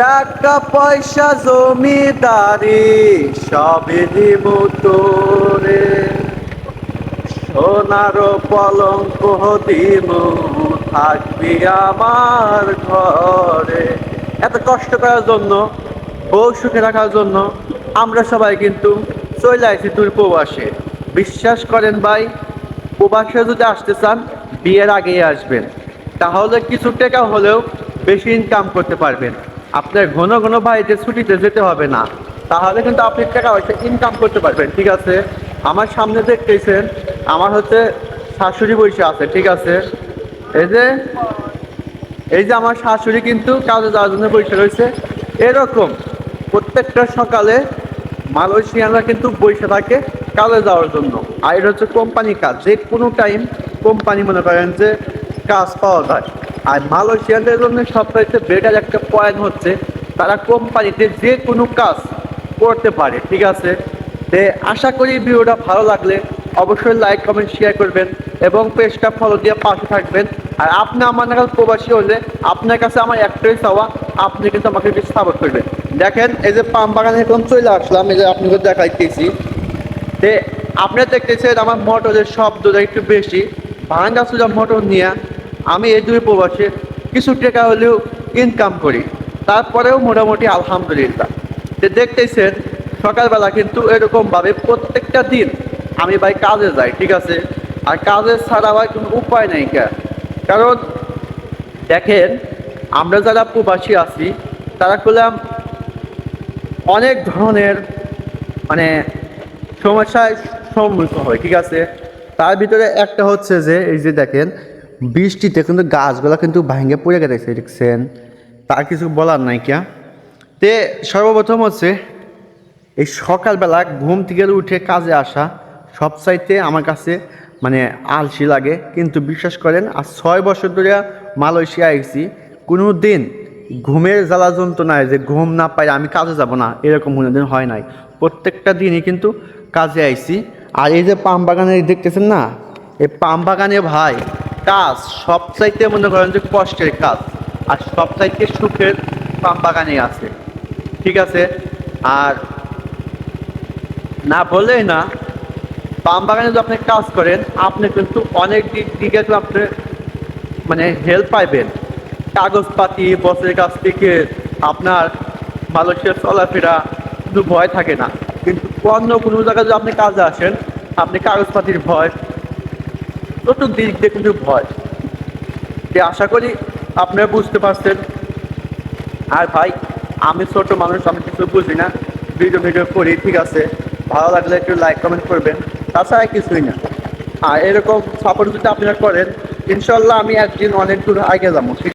টাকা, পয়সা, জমিদারি, সবই দিব তোরে। সোনার পলঙ্ক দিব, থাকবি আমার ঘরে। এত কষ্ট করার জন্য, বউ সুখে রাখার জন্য আমরা সবাই কিন্তু চলে আসি দূর প্রবাসে। বিশ্বাস করেন ভাই, প্রবাসে যদি আসতে চান, বিয়ের আগেই আসবেন। তাহলে কিছু টাকা হলেও বেশি ইনকাম করতে পারবেন। আপনার ঘন ঘন বাড়িতে ছুটিতে যেতে হবে না। তাহলে কিন্তু আপনি টাকা পয়সা ইনকাম করতে পারবেন, ঠিক আছে? আমার সামনে দেখতেছেন, আমার হচ্ছে শাশুড়ি বসে আছে, ঠিক আছে? এই যে এই যে আমার শাশুড়ি কিন্তু কাজে যাওয়ার জন্য বসে রয়েছে। এরকম প্রত্যেকটা সকালে মালয়েশিয়ানরা কিন্তু বসে থাকে কাজে যাওয়ার জন্য। আর এটা হচ্ছে কোম্পানি কাজ, যে কোনো টাইম কোম্পানি মনে করেন যে কাজ পাওয়া যায়। আর মালয়েশিয়ানদের জন্য সবচাইতে বেটার একটা পয়েন্ট হচ্ছে তারা কোম্পানিতে যে কোনো কাজ করতে পারে, ঠিক আছে? তে আশা করি ভিডিওটা ভালো লাগলে অবশ্যই লাইক কমেন্ট শেয়ার করবেন এবং পেজটা ফলো দিয়ে পাশে থাকবেন। আর আপনি আমার নাগাল প্রবাসী হলে আপনার কাছে আমার একটাই চাওয়া, আপনি কিন্তু আমাকে একটু সাপোর্ট করবেন। দেখেন, এই যে পাম বাগানে এখন চলে আসলাম, এই যে আপনাকে দেখাইতেছি। তে আপনি দেখতেছেন আমার মোটরের শব্দটা একটু বেশি। ভাঙ্গা সুজা মোটর নিয়ে আমি এই দুই প্রবাসে কিছু টাকা হলেও ইনকাম করি। তারপরেও মোটামুটি আলহামদুলিল্লাহ। যে দেখতেছেন, সকালবেলা কিন্তু এরকমভাবে প্রত্যেকটা দিন আমি ভাই কাজে যাই, ঠিক আছে? আর কাজে ছাড়া ভাই কোনো উপায় নেই কে? কারণ দেখেন, আমরা যারা প্রবাসী আছি, তারা করলাম অনেক ধরনের মানে সমস্যায় সম্মুখীন হয়, ঠিক আছে? তার ভিতরে একটা হচ্ছে যে, এই যে দেখেন বৃষ্টিতে কিন্তু গাছগুলো কিন্তু ভাঙে পড়ে গেছে, দেখছেন? তার কিছু বলার নাই কিয়া। তে সর্বপ্রথম হচ্ছে, এই সকালবেলা ঘুম থেকে উঠে কাজে আসা সব চাইতে আমার কাছে মানে আলসি লাগে। কিন্তু বিশ্বাস করেন, আর ছয় বছর ধরে মালয়েশিয়া আইছি কোনো দিন ঘুমের জ্বালা যন্ত্রণায় যে ঘুম না পাই আমি কাজে যাব না, এরকম কোনো দিন হয় নাই। প্রত্যেকটা দিনই কিন্তু কাজে আইছি আর এই যে পাম বাগানে দেখতেছেন না? এই পাম বাগানে ভাই কাজ সব চাইতে মনে করেন যে কষ্টের কাজ, আর সব চাইতে সুখের পাম বাগানে আছে। ঠিক আছে? আর না বললেই না পাম বাগানে যদি আপনি কাজ করেন, আপনি কিন্তু অনেক দিক দিকে আপনি মানে হেল্প পাইবেন। কাগজপাতি, বসের কাছ থেকে আপনার মানুষের চলাফেরা কিন্তু ভয় থাকে না। কিন্তু অন্য কোনো জায়গায় যদি আপনি কাজে আসেন, আপনি কাগজপাতির ভয় চতুর্দিক দিয়ে কিন্তু ভয়। যে আশা করি আপনারা বুঝতে পারছেন। আর ভাই, আমি ছোট মানুষ, আমি কিছু বুঝি না। ভিডিও ভিডিও করি, ঠিক আছে? ভালো লাগলে একটু লাইক কমেন্ট করবেন। তাছাড়া কিছুই না। আর এরকম সাপোর্ট যদি আপনারা করেন ইনশাল্লাহ আমি একদিন অনেক দূর আগে যাব।